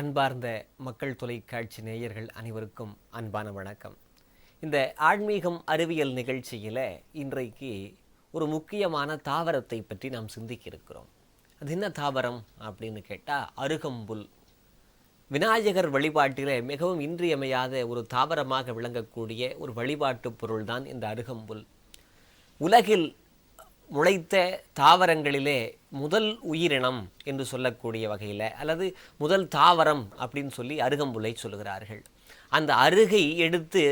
அன்பார்ந்த மக்கள் தொலைக்காட்சி நேயர்கள் அனைவருக்கும் அன்பான வணக்கம். இந்த ஆன்மீகம் அறிவியல் நிகழ்ச்சியில் இன்றைக்கு ஒரு முக்கியமான தாவரத்தை பற்றி நாம் சிந்திக்க இருக்கிறோம். அது என்ன தாவரம் அப்படின்னு கேட்டால் அருகம்புல். விநாயகர் வழிபாட்டிலே மிகவும் இன்றியமையாத ஒரு தாவரமாக விளங்கக்கூடிய ஒரு வழிபாட்டுப் பொருள்தான் இந்த அருகம்புல். உலகில் முளைத்த தாவரங்களிலே முதல் உயிரினம் என்று சொல்லக்கூடிய வகையில் அல்லது முதல் தாவரம் அப்படின்னு சொல்லி அருகம்புலை சொல்லுகிறார்கள். அந்த அருகை எடுத்து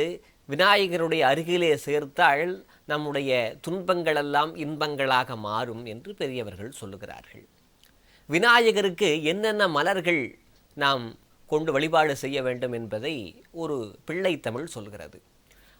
விநாயகருடைய அருகிலே சேர்த்தால் நம்முடைய துன்பங்களெல்லாம் இன்பங்களாக மாறும் என்று பெரியவர்கள் சொல்லுகிறார்கள். விநாயகருக்கு என்னென்ன மலர்கள் நாம் கொண்டு வழிபாடு செய்ய வேண்டும் என்பதை ஒரு பிள்ளை தமிழ் சொல்கிறது.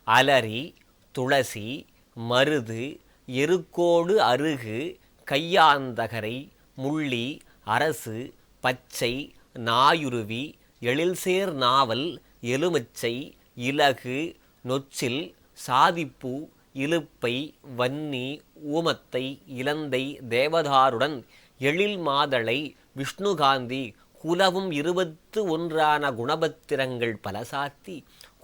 அலரி துளசி மருது எருக்கோடு அருகு கையாந்தகரை முள்ளி அரசு பச்சை நாயுருவி எழில்சேர் நாவல் எலுமிச்சை இலகு நொச்சில் சாதிப்பூ இலுப்பை வன்னி ஊமத்தை இலந்தை தேவதாருடன் எழில் மாதளை விஷ்ணுகாந்தி குலவும் இருபத்து ஒன்றான குணபத்திரங்கள் பல சாத்தி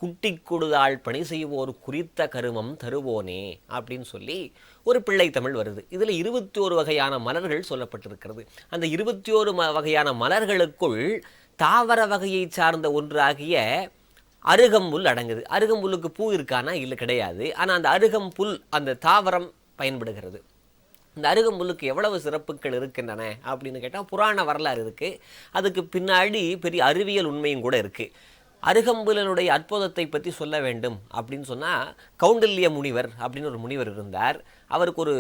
குட்டி கொடுதாள் பணி செய்வோர் குறித்த கருமம் தருவோனே அப்படின்னு சொல்லி ஒரு பிள்ளை தமிழ் வருது. இதில் இருபத்தி ஒரு வகையான மலர்கள் சொல்லப்பட்டிருக்கிறது. அந்த இருபத்தி ஒரு வகையான மலர்களுக்குள் தாவர வகையை சார்ந்த ஒன்றாகிய அருகம்புல் அடங்குது. அருகம்புல்லுக்கு பூ இருக்கானா? இல்லை கிடையாது. ஆனால் அந்த அருகம்புல் அந்த தாவரம் பயன்படுகிறது. இந்த அருகம்புல்லுக்கு எவ்வளவு சிறப்புகள் இருக்கின்றன அப்படின்னு கேட்டால் புராண வரலாறு இருக்குது அதுக்கு பின்னாடி பெரிய அறிவியல் உண்மையும் கூட இருக்குது அருகம்புலனுடைய அற்புதத்தை பற்றி சொல்ல வேண்டும் அப்படின்னு சொன்னால் கவுண்டல்ய முனிவர் அப்படின்னு ஒரு முனிவர் இருந்தார். அவருக்கு ஒரு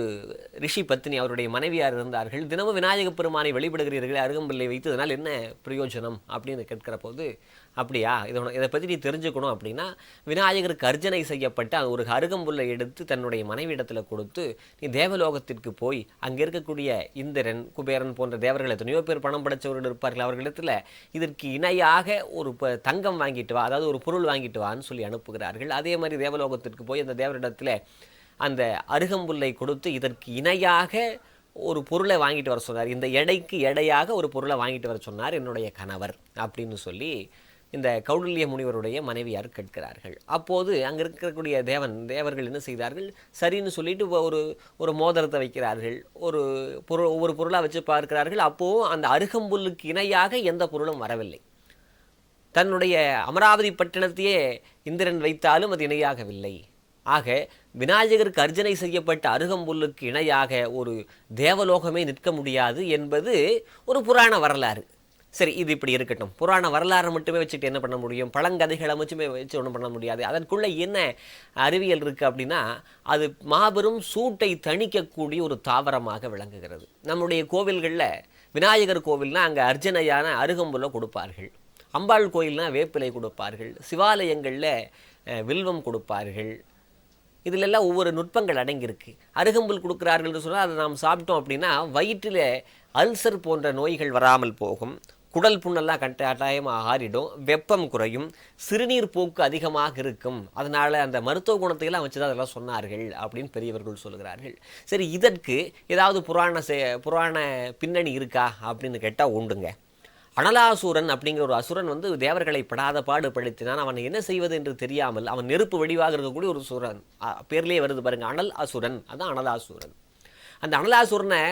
ரிஷி பத்னி அவருடைய மனைவியார் இருந்தார்கள். தினமும் விநாயகப் பெருமானை வெளிப்படுகிறீர்கள் அருகம்புல்லை வைத்ததனால் என்ன பிரயோஜனம் அப்படின்னு கேட்கிற போது அப்படியா? இதை இதை பற்றி நீ தெரிஞ்சுக்கணும் அப்படின்னா விநாயகருக்கு அர்ஜனை செய்யப்பட்ட ஒரு அருகம்புல்லை எடுத்து தன்னுடைய மனைவியிடத்தில் கொடுத்து நீ தேவலோகத்திற்கு போய் அங்கே இருக்கக்கூடிய இந்திரன் குபேரன் போன்ற தேவர்கள் எத்தனையோ பேர் பணம் படைச்சவர்கள் இருப்பார்கள் அவர்களிடத்தில் இதற்கு இணையாக ஒரு தங்கம் வாங்கிட்டு வா அதாவது ஒரு பொருள் வாங்கிட்டு வான்னு சொல்லி அனுப்புகிறார்கள். அதே மாதிரி தேவலோகத்திற்கு போய் அந்த தேவரிடத்தில் அந்த அருகம்புல்லை கொடுத்து இதற்கு இணையாக ஒரு பொருளை வாங்கிட்டு வர சொன்னார். இந்த எடைக்கு எடையாக ஒரு பொருளை வாங்கிட்டு வர சொன்னார் என்னுடைய கணவர் அப்படின்னு சொல்லி இந்த கௌடல்ய முனிவருடைய மனைவியார் கேட்கிறார்கள். அப்போது அங்கே இருக்கக்கூடிய தேவன் தேவர்கள் என்ன செய்தார்கள்? சரின்னு சொல்லிட்டு ஒரு ஒரு மோதிரத்தை வைக்கிறார்கள். ஒரு பொருள் ஒவ்வொரு பொருளாக வச்சு பார்க்கிறார்கள். அப்போது அந்த அருகம்புல்லுக்கு இணையாக எந்த பொருளும் வரவில்லை. தன்னுடைய அமராவதி பட்டணத்தையே இந்திரன் வைத்தாலும் அது இணையாகவில்லை. ஆக விநாயகருக்கு அர்ச்சனை செய்யப்பட்ட அருகம்புல்லுக்கு இணையாக ஒரு தேவலோகமே நிற்க முடியாது என்பது ஒரு புராண வரலாறு. சரி இது இப்படி இருக்கட்டும். புராண வரலாறு மட்டுமே வச்சுட்டு என்ன பண்ண முடியும்? பழங்கதைகளை மட்டுமே வச்சு ஒன்றும் பண்ண முடியாது. அதற்குள்ளே என்ன அறிவியல் இருக்குது அப்படின்னா அது மாபெரும் சூட்டை தணிக்கக்கூடிய ஒரு தாவரமாக விளங்குகிறது. நம்முடைய கோவில்களில் விநாயகர் கோவில்னா அங்கே அர்ஜனையான அருகம்புல கொடுப்பார்கள். அம்பாள் கோயில்னா வேப்பிலை கொடுப்பார்கள். சிவாலயங்களில் வில்வம் கொடுப்பார்கள். இதிலெல்லாம் ஒவ்வொரு நுட்பங்கள் அடங்கியிருக்கு. அருகம்புல் கொடுக்குறார்கள்னு சொன்னால் அதை நாம் சாப்பிட்டோம் அப்படின்னா வயிற்றில் அல்சர் போன்ற நோய்கள் வராமல் போகும். குடல் புண்ணெல்லாம் கட்டாயமாக ஆறிடும் வெப்பம் குறையும் சிறுநீர் போக்கு அதிகமாக இருக்கும். அதனால் அந்த மருத்துவ குணத்தை எல்லாம் வச்சு தான் அதெல்லாம் சொன்னார்கள் அப்படின்னு பெரியவர்கள் சொல்கிறார்கள் சரி இதற்கு ஏதாவது புராண செ- புராண பின்னணி இருக்கா அப்படின்னு கேட்டால் உண்டுங்க. அனலாசூரன் அப்படிங்கிற ஒரு அசுரன் வந்து தேவர்களை படாத பாடு படுத்தினான். அவன் என்ன செய்வது என்று தெரியாமல் அவன் நெருப்பு வடிவாக இருக்கக்கூடிய ஒரு சுரன் பேர்லேயே வருது பாருங்கள் அனல் அசுரன். அதான் அனலாசூரன். அந்த அனலாசூரனை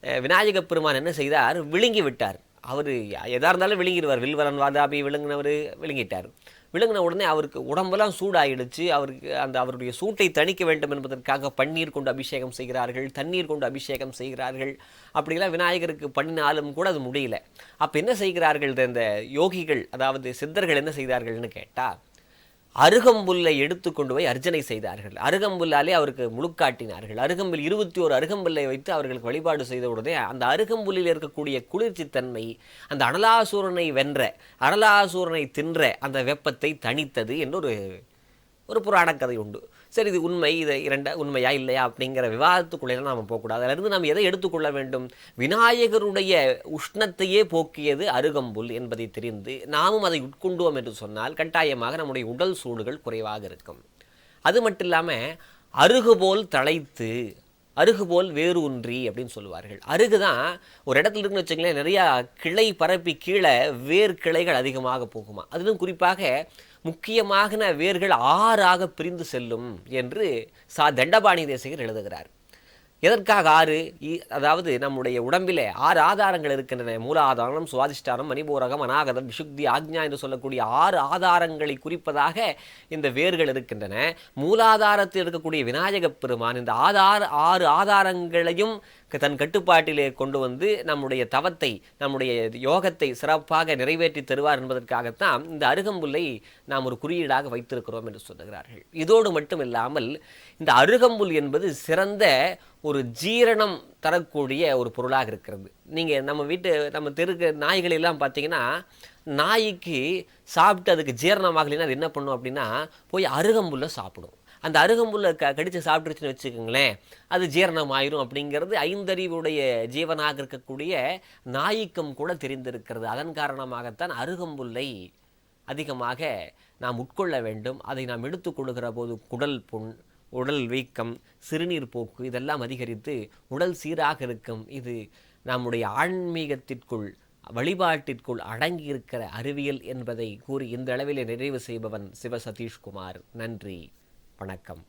விநாயகப் விநாயக பெருமான் என்ன செய்தார்? விழுங்கி விட்டார். அவர் எதாக இருந்தாலும் விழுங்கிடுவார். வில்வரன் வாதாபி விழுங்கினவர் விழுங்கிட்டார். விழுங்கின உடனே அவருக்கு உடம்பெல்லாம் சூடாயிடுச்சு. அவருக்கு அந்த அவருடைய சூட்டை தணிக்க வேண்டும் என்பதற்காக பன்னீர் கொண்டு அபிஷேகம் செய்கிறார்கள் தண்ணீர் கொண்டு அபிஷேகம் செய்கிறார்கள். அப்படிலாம் விநாயகருக்கு பண்ணினாலும் கூட அது முடியல. அப்போ என்ன செய்கிறார்கள் இந்த- இந்த யோகிகள் அதாவது சித்தர்கள் என்ன செய்தார்கள்னு கேட்டால் அருகம்புல்லை எடுத்து கொண்டு போய் அர்ச்சனை செய்தார்கள். அருகம்புல்லாலே அவருக்கு முழுக்காட்டினார்கள். அருகம்புல் இருபத்தி ஒரு அருகம்புல்லை வைத்து அவர்களுக்கு வழிபாடு செய்த உடனே அந்த அருகம்புல்லில் இருக்கக்கூடிய குளிர்ச்சித்தன்மை அந்த அனலாசூரனை வென்ற அனலாசூரனை தின்ற அந்த வெப்பத்தை தணித்தது என்று ஒரு ஒரு புராண கதை உண்டு. சரி இது உண்மை இது இரண்ட உண்மையா இல்லையா அப்படிங்கிற விவாதத்துக்குள்ளே நாம் போகக்கூடாது. அதிலிருந்து நாம் எதை எடுத்துக்கொள்ள வேண்டும்? விநாயகருடைய உஷ்ணத்தையே போக்கியது அருகம்புல் என்பதை தெரிந்து நாமும் அதை உட்கொண்டோம் என்று சொன்னால் கட்டாயமாக நம்முடைய உடல் சூடுகள் குறைவாக இருக்கும். அது மட்டும் இல்லாமல் அருகுபோல் தழைத்து அருகு போல் வேறு ஒன்றி அப்படின்னு சொல்லுவார்கள். அருகு தான் ஒரு இடத்துல இருக்குன்னு வச்சுங்களேன் நிறையா கிளை பரப்பி கீழே வேர் கிளைகள் அதிகமாக போகுமா? அதிலும் குறிப்பாக முக்கியமாக வேர்கள் ஆறாக பிரிந்து செல்லும் என்று சா தண்டபாணி தேசிகர் எழுதுகிறார். எதற்காக ஆறு? இ- அதாவது நம்முடைய உடம்பிலே ஆறு ஆதாரங்கள் இருக்கின்றன. மூல ஆதாரம் சுவாதிஷ்டானம் மணிபூரகம் அநாகதம் விசுக்தி ஆக்ஞா என்று சொல்லக்கூடிய ஆறு ஆதாரங்களை குறிப்பதாக இந்த வேர்கள் இருக்கின்றன. மூலாதாரத்தில் இருக்கக்கூடிய விநாயகப் பெருமான் இந்த ஆதார ஆறு ஆதாரங்களையும் தன் கட்டுப்பாட்டிலே கொண்டு வந்து நம்முடைய தவத்தை நம்முடைய யோகத்தை சிறப்பாக நிறைவேற்றி தருவார் என்பதற்காகத்தான் இந்த அருகம்புல்லை நாம் ஒரு குறியீடாக வைத்திருக்கிறோம் என்று சொல்லுகிறார்கள். இதோடு மட்டும் இல்லாமல் இந்த அருகம்புல் என்பது சிறந்த ஒரு ஜீரணம் தரக்கூடிய ஒரு பொருளாக இருக்கிறது. நீங்கள் நம்ம வீட்டு நம்ம தெருக்கு நாய்கள் எல்லாம் பார்த்தீங்கன்னா நாய்க்கு சாப்பிட்டு அதுக்கு ஜீரணமாகலைன்னா அது என்ன பண்ணும் அப்படின்னா போய் அருகம்புல்லை சாப்பிடும். அந்த அருகம்புல்லை க கடித்து சாப்பிட்டுருச்சுன்னு வச்சுக்கோங்களேன் அது ஜீரணம் ஆயிரும் அப்படிங்கிறது ஐந்தறிவுடைய ஜீவனாக இருக்கக்கூடிய நாய்க்கும் கூட தெரிந்திருக்கிறது. அதன் காரணமாகத்தான் அருகம்புல்லை அதிகமாக நாம் உட்கொள்ள வேண்டும். அதை நாம் எடுத்துக்கொள்கிற போது குடல் புண் உடல் வீக்கம் சிறுநீர் போக்கு இதெல்லாம் அதிகரித்து உடல் சீராக இருக்கும். இது நம்முடைய ஆன்மீகத்திற்குள் வழிபாட்டிற்குள் அடங்கியிருக்கிற அறிவியல் என்பதை கூறி இந்த அளவிலே நிறைவு செய்பவன் சிவ சதீஷ்குமார். நன்றி. வணக்கம்.